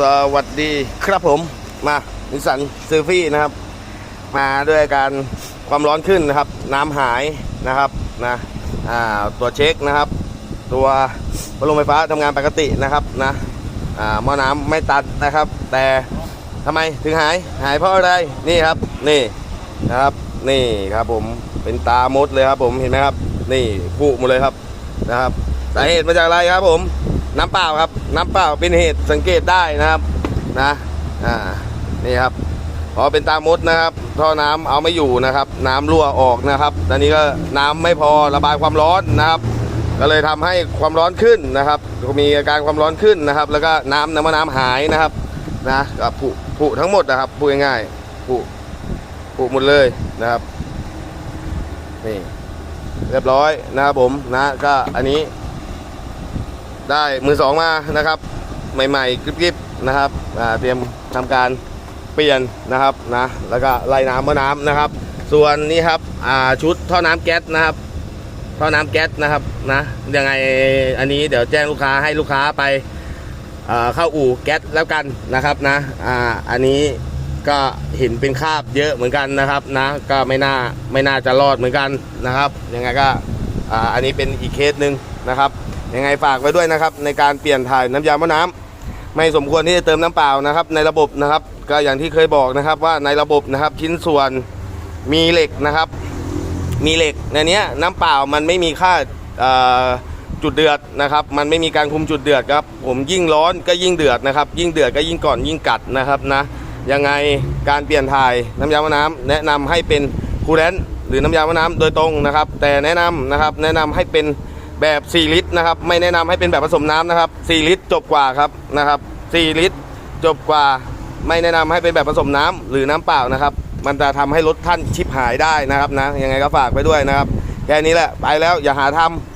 สวัสดีครับผมมานิสันซิลฟี่นะครับ มาด้วยการความร้อนขึ้นนะครับ น้ำหายนะครับนะอ่าตัวเช็คนะครับ ตัวพัดลมไฟฟ้าทำงานปกตินะครับนะอ่าหม้อน้ำไม่ตัดนะครับ แต่ทำไมถึงหายหายเพราะอะไรนี่ครับนี่นะครับนี่ครับผมเป็นตามดเลยครับผมเห็นไหมครับ นี่ปุหมดเลยครับนะครับสาเหตุมาจากอะไรครับผม น้ำเปล่าครับ น้ำเปล่าเป็นเหตุสังเกตได้นะครับนะอ่านี่ครับพอเป็นตามดนะครับ ท่อน้ำเอาไม่อยู่นะครับ น้ำรั่วออกนะครับ ตอนนี้ก็น้ำไม่พอระบายความร้อนนะครับ ก็เลยทำให้ความร้อนขึ้นนะครับ มีอาการความร้อนขึ้นนะครับ แล้วก็น้ำน้ำมะน้ำหายนะครับนะกับผุผุทั้งหมดนะครับพูดง่ายๆผุผุหมดเลยนะครับนี่เรียบร้อยนะครับผมนะก็อันนี้ ได้มือสองมานะครับ ใหม่ๆกริบๆนะครับเตรียมทำการเปลี่ยนนะครับนะแล้วก็ไล่น้ำเมื่อน้ำนะครับ ส่วนนี้ครับชุดท่อน้ำแก๊สนะครับท่อน้ำแก๊สนะครับนะยังไงอันนี้เดี๋ยวแจ้งลูกค้าให้ลูกค้าไปเข้าอู่แก๊สแล้วกันนะครับนะอ่าอันนี้ก็เห็นเป็นคราบเยอะเหมือนกันนะครับนะก็ไม่น่าไม่น่าจะรอดเหมือนกันนะครับยังไงก็อ่าอันนี้เป็นอีกเคสหนึ่งนะครับ ยังไงฝากไว้ด้วยนะครับ ในการเปลี่ยนถ่ายน้ำยาม้อน้ำไม่สมควรที่จะเติมน้ำเปล่านะครับ ในระบบนะครับ ก็อย่างที่เคยบอกนะครับว่าในระบบนะครับชิ้นส่วนมีเหล็กนะครับ มีเหล็กในนี้น้ำเปล่ามันไม่มีค่าจุดเดือดนะครับ มันไม่มีการคุมจุดเดือดครับผมยิ่งร้อนก็ยิ่งเดือดนะครับ ยิ่งเดือดก็ยิ่งก่อนยิ่งกัดนะครับนะยังไงการเปลี่ยนถ่ายน้ำยาม้อน้ำแนะนำให้เป็นคูลแลนต์หรือน้ำยาม้อน้ำโดยตรงนะครับ แต่แนะนำนะครับแนะนำให้เป็น แบบ 4 ลิตรนะครับ ไม่แนะนำให้เป็นแบบผสมน้ำนะครับ 4 ลิตรจบกว่าครับนะครับ 4 ลิตร จบกว่า ไม่แนะนำให้เป็นแบบผสมน้ำหรือน้ำเปล่านะครับ มันจะทำให้รถท่านชิบหายได้นะครับนะยังไงก็ฝากไปด้วยนะครับแค่นี้แหละไปแล้วอย่าหาทำ